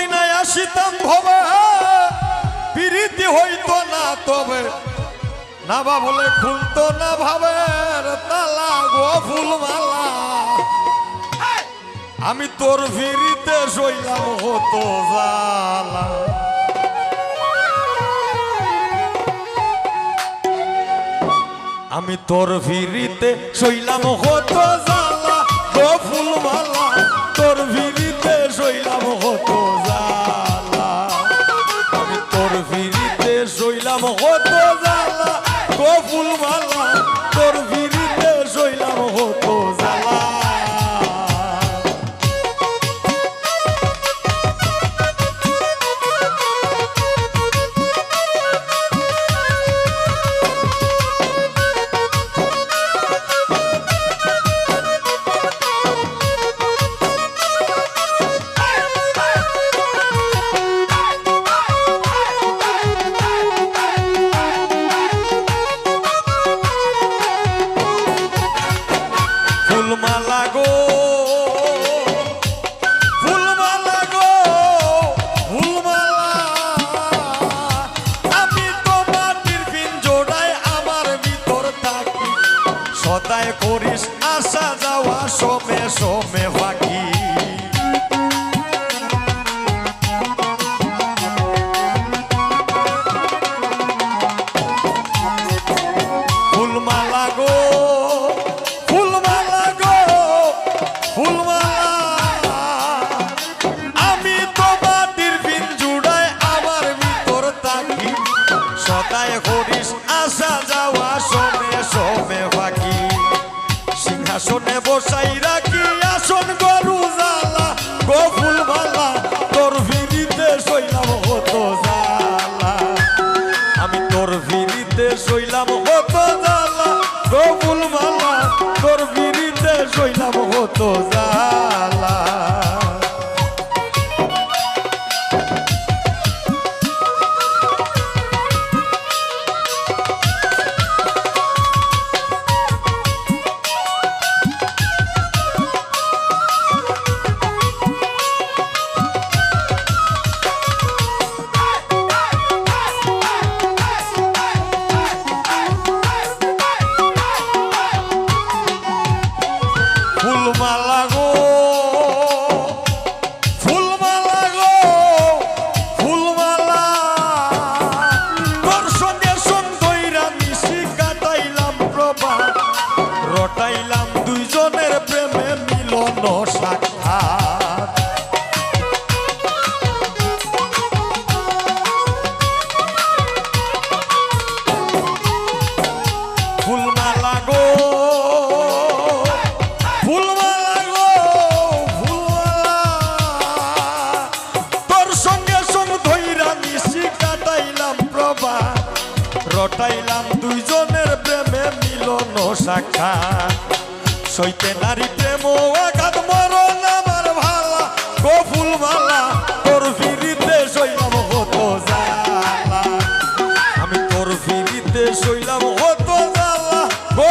যদি না আসিতাম ভবে, পিরিতি হইতো না তবে। না ভাবলে খুলতো না তালা গো ফুলমালা। আমি তোর ভিড়িতে শৈলাম হতো জালা আমি তোর ভিড়িতে শৈলাম হতো জালা গো ফুলমালা। তোর ভিড়িতে শৈলাম হতো জালা গো ফুলমালা তোর করিস আসা যাওয়া সমে সমে ফাঁকি ফুলমালা গো ফুলমালা গো ফুলমালা আমি তো মাটির বিন জুড়ায় আমার ভিতর থাকি। আসা eu রটাইলাম দুইজনের প্রেমে মিলন শাখা সইতে নারী প্রেম আঘাত, মরণ আমার ভালা। কফুল ভালা তোর ফিরিতে সইলাম হতো আমি তোর ফিরিতে শৈলাম হতো জ্বালা। গো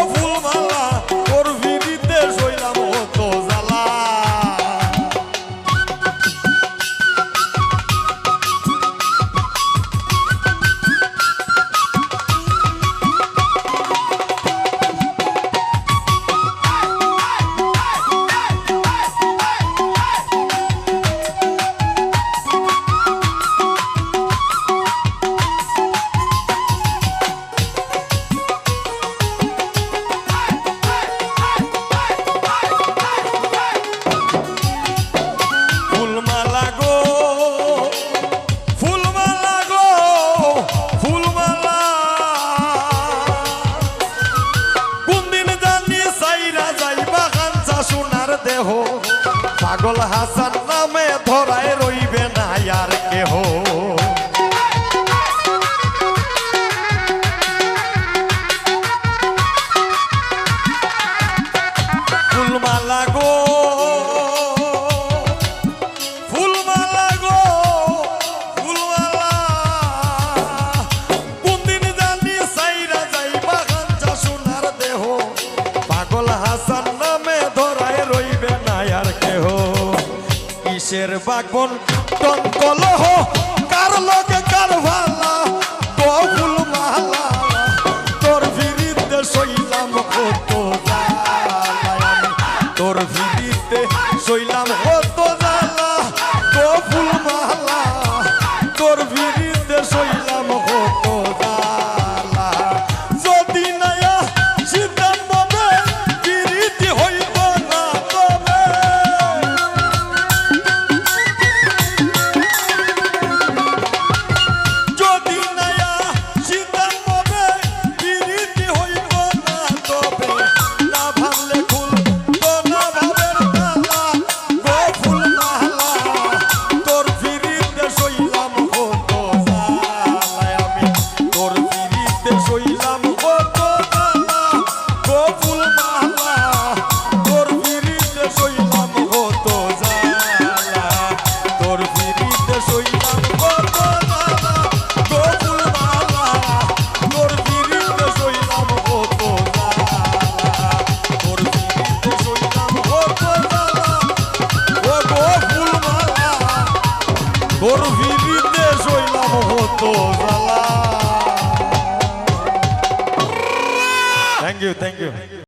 দেহ। পাগল হাসান নামে দেশের বাগবন, টন কলহ, কার লগে কার ভালা কবুল মালা, তোর ভিড়িতে সইলাম কত তোর ভিড়িতে শৈলাম কত তোর ভিড়িতে শৈলাম হতো জ্বালা থ্যাংক ইউ থ্যাংক ইউ